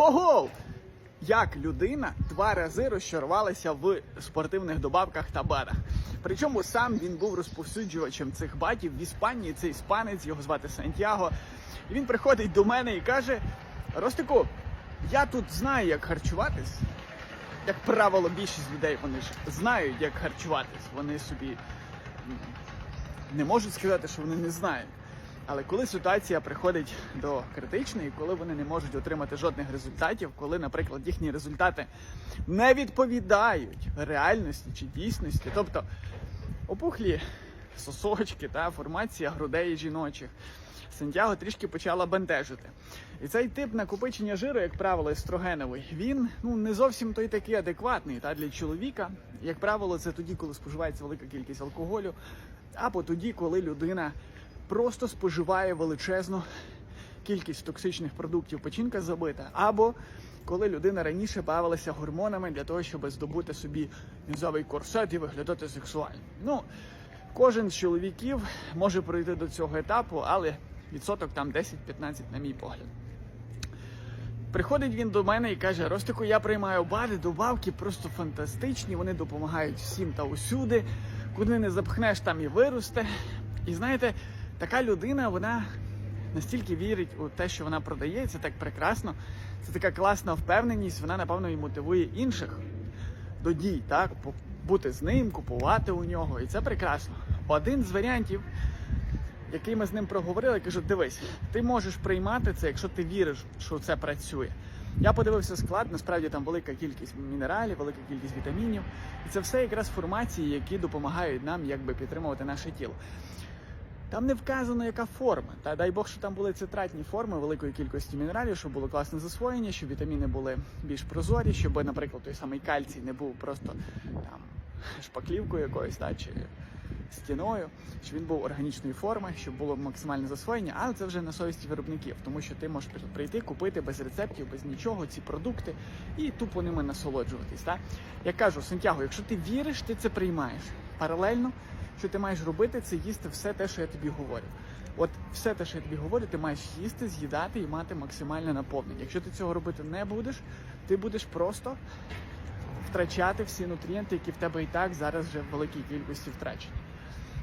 Ого! Як людина два рази розчарувалася в спортивних добавках та барах. Причому сам він був розповсюджувачем цих батів в Іспанії. Це іспанець, його звати Сантьяго. І він приходить до мене і каже: Ростику, я тут знаю, як харчуватись. Як правило, більшість людей вони ж знають, як харчуватись. Вони собі не можуть сказати, що вони не знають. Але коли ситуація приходить до критичної, коли вони не можуть отримати жодних результатів, коли, наприклад, їхні результати не відповідають реальності чи дійсності, тобто опухлі сосочки та формація грудей жіночих, Сантьяго трішки почала бентежити. І цей тип накопичення жиру, як правило, естрогеновий, він ну не зовсім той такий адекватний та для чоловіка. Як правило, це тоді, коли споживається велика кількість алкоголю, або тоді, коли людина просто споживає величезну кількість токсичних продуктів, печінка забита, або коли людина раніше бавилася гормонами для того, щоб здобути собі низовий корсет і виглядати сексуально. Ну, кожен з чоловіків може пройти до цього етапу, але відсоток там 10-15, на мій погляд. Приходить він до мене і каже: Ростику, я приймаю бади, добавки просто фантастичні. Вони допомагають всім та усюди. Куди не запхнеш, там і виросте. І знаєте, така людина, вона настільки вірить у те, що вона продає, це так прекрасно. Це така класна впевненість. Вона напевно і мотивує інших до дій, так бути з ним, купувати у нього, і це прекрасно. Один з варіантів, який ми з ним проговорили, кажу: дивись, ти можеш приймати це, якщо ти віриш, що це працює. Я подивився склад, насправді там велика кількість мінералів, велика кількість вітамінів. І це все якраз формації, які допомагають нам якби підтримувати наше тіло. Там не вказано, яка форма. Та дай Бог, що там були цитратні форми великої кількості мінералів, щоб було класне засвоєння, щоб вітаміни були більш прозорі, щоб, наприклад, той самий кальцій не був просто там шпаклівкою якоюсь, та, чи стіною, щоб він був органічної форми, щоб було максимальне засвоєння, але це вже на совісті виробників, тому що ти можеш прийти, купити без рецептів, без нічого ці продукти і тупо ними насолоджуватись. Та? Я кажу, Сантьяго, якщо ти віриш, ти це приймаєш. Паралельно, що ти маєш робити, це їсти все те, що я тобі говорю. От все те, що я тобі говорю, ти маєш їсти, з'їдати і мати максимальне наповнення. Якщо ти цього робити не будеш, ти будеш просто втрачати всі нутрієнти, які в тебе і так зараз вже в великій кількості втрачені.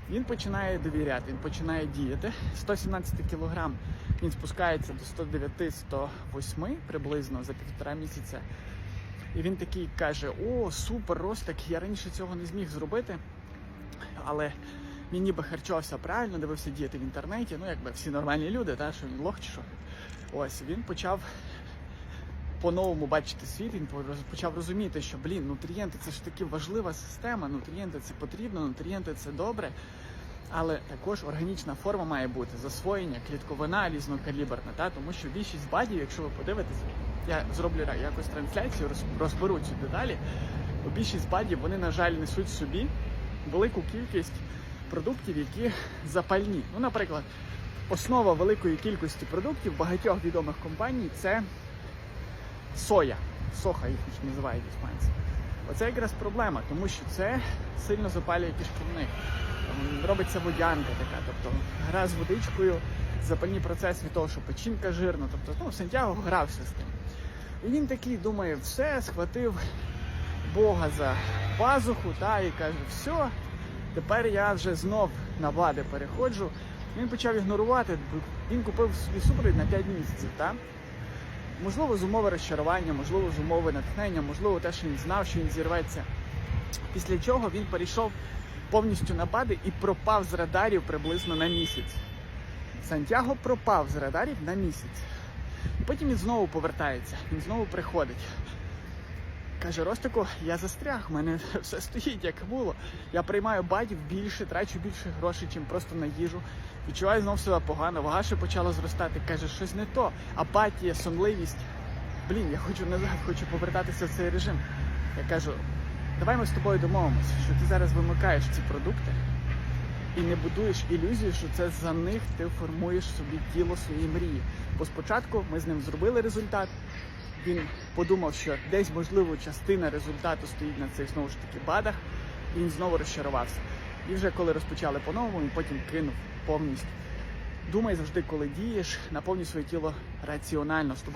Він починає довіряти, він починає діяти. 117 кілограм він спускається до 109-108 приблизно за півтора місяця. І він такий каже: О, супер, Ростик, я раніше цього не зміг зробити, але він ніби харчувався правильно, дивився діяти в інтернеті. Ну, якби всі нормальні люди, та, що він лох чи що. Ось він почав по-новому бачити світ, він почав розуміти, що блін, нутрієнти це ж таки важлива система, нутрієнти це потрібно, нутрієнти це добре. Але також органічна форма має бути засвоєння, клітковина різнокаліберна, та тому що більшість бадів, якщо ви подивитеся, я зроблю якось трансляцію, розберу ці деталі. Більшість бадів вони, на жаль, несуть собі велику кількість продуктів, які запальні. Ну, наприклад, основа великої кількості продуктів багатьох відомих компаній це соя. Соха їх називають іспанці. Оце якраз проблема, тому що це сильно запалює кишківник. Робиться водянка така, тобто гра з водичкою, запальні процеси від того, що печінка жирна. Тобто, ну, Сантьяго грався з тим. І він такий думає, все, схватив Бога за пазуху та, і каже, все, тепер я вже знов на влади переходжу. Він почав ігнорувати, він купив собі супровід на 5 місяців. Та? Можливо, з умови розчарування, можливо, з умови натхнення, можливо, те, що він знав, що він зірветься. Після чого він перейшов повністю на бади і пропав з радарів приблизно на місяць. Сантьяго пропав з радарів на місяць. Потім він знову повертається, він знову приходить. Каже, Ростику, я застряг, в мене все стоїть, як було. Я приймаю бадів більше, трачу більше грошей, чим просто на їжу. Відчуваю знов себе погано, вага ще почала зростати. Каже, щось не то. Апатія, сонливість. Блін, я хочу назад, хочу повертатися в цей режим. Я кажу, давай ми з тобою домовимося, що ти зараз вимикаєш ці продукти і не будуєш ілюзію, що це за них ти формуєш собі тіло свої мрії. Бо спочатку ми з ним зробили результат. Він подумав, що десь можливо частина результату стоїть на цих знову ж таки бадах, і він знову розчарувався. І вже коли розпочали по-новому, він потім кинув повністю. Думай завжди, коли дієш, наповнюй своє тіло раціонально з тобою.